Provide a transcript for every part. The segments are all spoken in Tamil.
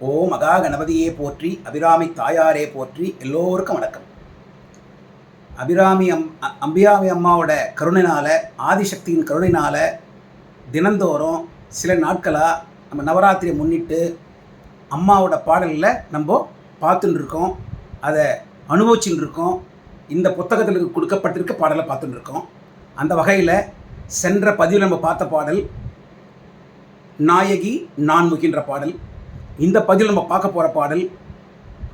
ஓ மகா கணபதியே போற்றி அபிராமி தாயாரே போற்றி எல்லோருக்கும் வணக்கம். அபிராமி அம் அம்பியாமி அம்மாவோட கருணைனால் ஆதிசக்தியின் கருணைனால் தினந்தோறும் சில நாட்களாக நம்ம நவராத்திரியை முன்னிட்டு அம்மாவோட பாடலில் நம்ம பார்த்துட்டு இருக்கோம் அதை அனுபவிச்சுட்டு இருக்கோம் இந்த புத்தகத்தில் கொடுக்கப்பட்டிருக்க பாடலை பார்த்துட்டு இருக்கோம் அந்த வகையில் சென்ற பதிவில் நம்ம பார்த்த பாடல் நாயகி நான் முகின்ற பாடல். இந்த பதிவில் நம்ம பார்க்க போகிற பாடல்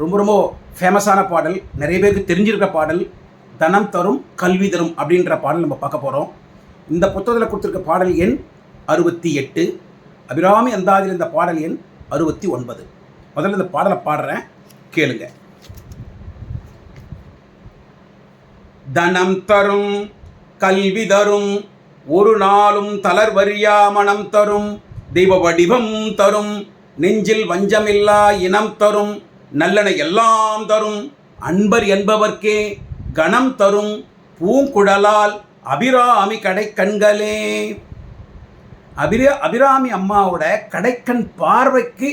ரொம்ப ரொம்ப ஃபேமஸான பாடல் நிறைய பேருக்கு தெரிஞ்சிருக்கிற பாடல் தனம் தரும் கல்வி தரும் அப்படின்ற பாடல் நம்ம பார்க்க போகிறோம் இந்த புத்தகத்தில் கொடுத்துருக்க பாடல் எண் அறுபத்தி எட்டு. அபிராமி அந்தாதில் இந்த பாடல் எண் அறுபத்தி ஒன்பது. முதல்ல இந்த பாடலை பாடுறேன் கேளுங்க. தனம் தரும் கல்வி தரும் ஒரு நாளும் தளர்வறியா மனம் தரும் தெய்வ வடிவம் தரும் நெஞ்சில் வஞ்சமில்லா இனம் தரும் நல்லன எல்லாம் தரும். அன்பர் என்பவர்க்கே கணம் தரும் பூங்குழலால் அபிராமி கடைக்கண்களே. அபிரா அபிராமி அம்மாவோட கடைக்கண் பார்வைக்கு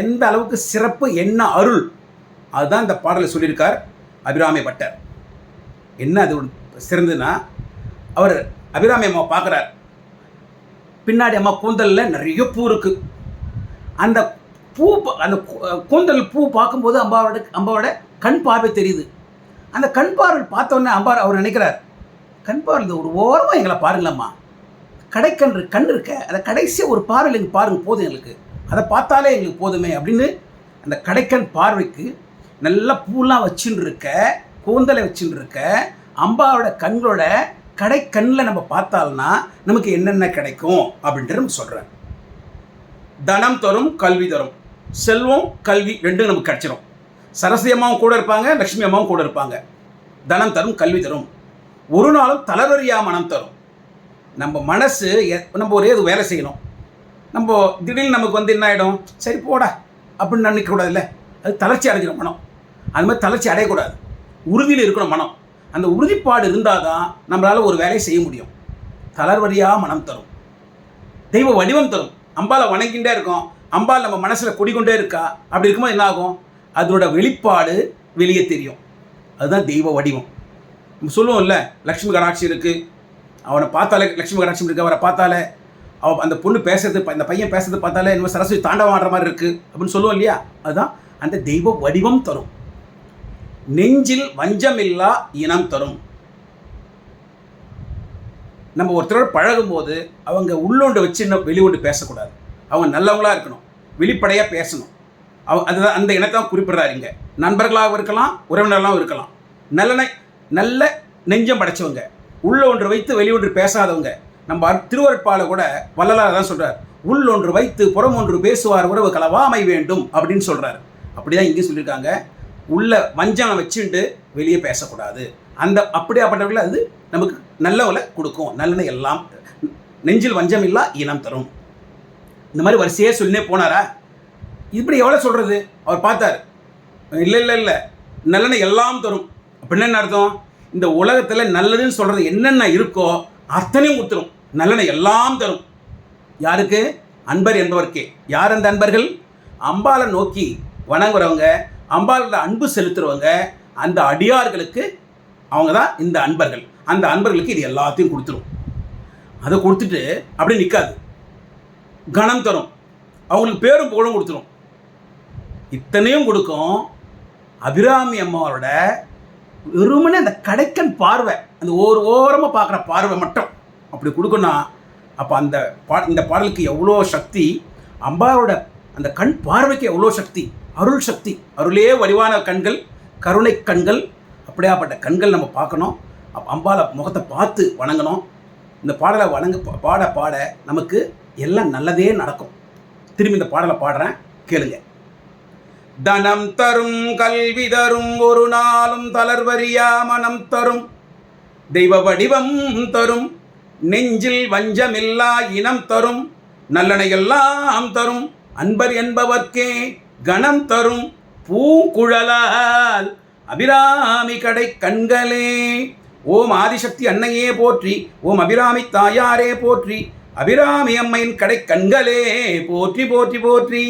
எந்த அளவுக்கு சிறப்பு என்ன அருள்? அதுதான் இந்த பாடலை சொல்லியிருக்கார் அபிராமி பட்டர். என்ன அது சிறந்ததுன்னா அவர் அபிராமி அம்மா பார்க்குறார். பின்னாடி அம்மா கூந்தலில் நிறைய பூ இருக்கு. அந்த பூ அந்த கூந்தல் பூ பார்க்கும்போது அம்பாவோட அம்பாவோட கண் பார்வை தெரியுது. அந்த கண் பார்வை பார்த்தோன்னே அம்பார் அவர் நினைக்கிறார் கண் பார்வை ஒரு ஓரமாக எங்களை பாருங்களம்மா. கடைக்கண் கண் இருக்க அதை கடைசியாக ஒரு பார்வையில் எங்களுக்கு பாருங்க போதும் எங்களுக்கு. அதை பார்த்தாலே எங்களுக்கு போதுமே அப்படின்னு அந்த கடைக்கண் பார்வைக்கு நல்ல பூலாம் வச்சுன்னு இருக்க கூந்தலை வச்சுன்னு இருக்க அம்பாவோட கண்களோட கடைக்கண்ணில் நம்ம பார்த்தால்னா நமக்கு என்னென்ன கிடைக்கும் அப்படின்ட்டு நம்ம சொல்கிறேன் தனம் தரும் கல்வி தரும். செல்வம் கல்வி ரெண்டும் நமக்கு கிடச்சிரும். சரஸ்வதி அம்மாவும் கூட இருப்பாங்க லக்ஷ்மி அம்மாவும் கூட இருப்பாங்க. தனம் தரும் கல்வி தரும். ஒரு நாளும் தளர்வரியா மனம் தரும். நம்ம மனசு எ- நம்ம ஒரே இது வேலை செய்யணும். நம்ம திடீர்னு நமக்கு வந்து என்ன ஆகிடும் சரி போடா. அப்படின்னு நினைக்கக்கூடாதுல்ல அது தளர்ச்சி அடைஞ்சிடும் மனம். அது மாதிரி தளர்ச்சி அடையக்கூடாது. உறுதியில் இருக்கணும் மனம். அந்த உறுதிப்பாடு இருந்தால் தான் நம்மளால் ஒரு வேலையை செய்ய முடியும். தளர்வரியா மனம் தரும். தெய்வ வடிவம் தரும். அம்பாலை வணங்கிட்டே இருக்கோம். அம்பாள் நம்ம மனசில் குடிக்கொண்டே இருக்கா? அப்படி இருக்கும்போது என்ன ஆகும்? அதோட வெளிப்பாடு வெளியே தெரியும். அதுதான் தெய்வ வடிவம். நம்ம சொல்லுவோம்ல லக்ஷ்மி கடாட்சி இருக்குது அவனை பார்த்தாலே லக்ஷ்மி கடாட்சி இருக்கு அவரை பார்த்தாலே. அவ அந்த பொண்ணு பேசுறது அந்த பையன் பேசுறது பார்த்தாலே இன்னும் சரஸ்வதி தாண்டவாடுற மாதிரி இருக்குது அப்படின்னு சொல்லுவோம் இல்லையா? அதுதான் அந்த தெய்வ வடிவம் தரும். நெஞ்சில் வஞ்சமில்லா இனம் தரும். நம்ம ஒருத்தரோட பழகும்போது அவங்க உள்ளோண்டு வச்சு இன்னும் வெளியோண்டு பேசக்கூடாது. அவங்க நல்லவங்களாக இருக்கணும். வெளிப்படையாக பேசணும். அவ அதுதான் அந்த இனத்தை குறிப்பிட்றாருங்க நண்பர்களாகவும் இருக்கலாம் உறவினர்களாகவும் இருக்கலாம். நல்லனை நல்ல நெஞ்சம் படைச்சவங்க. உள்ள ஒன்று வைத்து வெளியொன்று பேசாதவங்க. நம்ம திருவருட்பால கூட வள்ளலார் தான் சொல்கிறார் உள் ஒன்று வைத்து புறம் ஒன்று பேசுவார் உறவு கலவாமை வேண்டும் அப்படின்னு சொல்கிறாரு அப்படி தான் இங்கே சொல்லியிருக்காங்க. உள்ள வஞ்சம் வச்சுட்டு வெளியே பேசக்கூடாது. அந்த அப்படியாப்பட்டவர்கள் அது நமக்கு நல்லவங்களை கொடுக்கும். நல்லனை எல்லாம் நெஞ்சில் வஞ்சம் இல்லா இனம் தரும். இந்த மாதிரி வரிசையே சொல்லினே போனாரா? இப்படி எவ்வளோ சொல்கிறது அவர் பார்த்தார். இல்லை இல்லை இல்லை. நல்லனை எல்லாம் தரும். அப்படின்னு என்ன அர்த்தம்? இந்த உலகத்தில் நல்லதுன்னு சொல்கிறது என்னென்ன இருக்கோ அத்தனையும் ஊத்துரும். நல்லனை எல்லாம் தரும். யாருக்கு? அன்பர் என்பவர்க்கே. யார் அந்த அன்பர்கள்? அம்பாலை நோக்கி வணங்குறவங்க. அம்பாளோட அன்பு செலுத்துறவங்க அந்த அடியார்களுக்கு அவங்க தான் இந்த அன்பர்கள். அந்த அன்பர்களுக்கு இது எல்லாத்தையும் கொடுத்துரும். அதை கொடுத்துட்டு அப்படியே நிற்காது கணம் தரும். அவங்களுக்கு பேரும் புகழும் கொடுத்துரும். இத்தனையும் கொடுக்கும் அபிராமி அம்மாவோட வெறுமனே அந்த கடைக்கன் பார்வை அந்த ஒரு ஓரமாக பார்க்குற பார்வை மட்டும். அப்படி கொடுக்கணும் அப்போ அந்த பா இந்த பாடலுக்கு எவ்வளோ சக்தி அம்பாவோட அந்த கண் பார்வைக்கு எவ்வளோ சக்தி. அருள் சக்தி அருளே வடிவான கண்கள் கருணை கண்கள் அப்படியாப்பட்ட கண்கள் நம்ம பார்க்கணும். அப்ப அம்பால முகத்தை பார்த்து வணங்கணும். இந்த பாடலை வணங்க பாட பாட நமக்கு எல்லாம் நல்லதே நடக்கும். திரும்பி இந்த பாடலை பாடுறேன் கேளுங்க. தனம் தரும் கல்வி தரும் ஒரு நாளும் தளர்வரியா மனம் தரும். தெய்வ வடிவம் தரும் நெஞ்சில் வஞ்சமில்லா இனம் தரும். நல்லனையெல்லாம் தரும். அன்பர் என்பவர்க்கே கணம் தரும் பூங்குழலால் அபிராமி கடை கண்களே. ஓம் ஆதிசக்தி அன்னையே போற்றி ஓம் அபிராமி தாயாரே போற்றி அபிராமி அம்மையின் கடை கண்களே. போற்றி போற்றி போற்றி.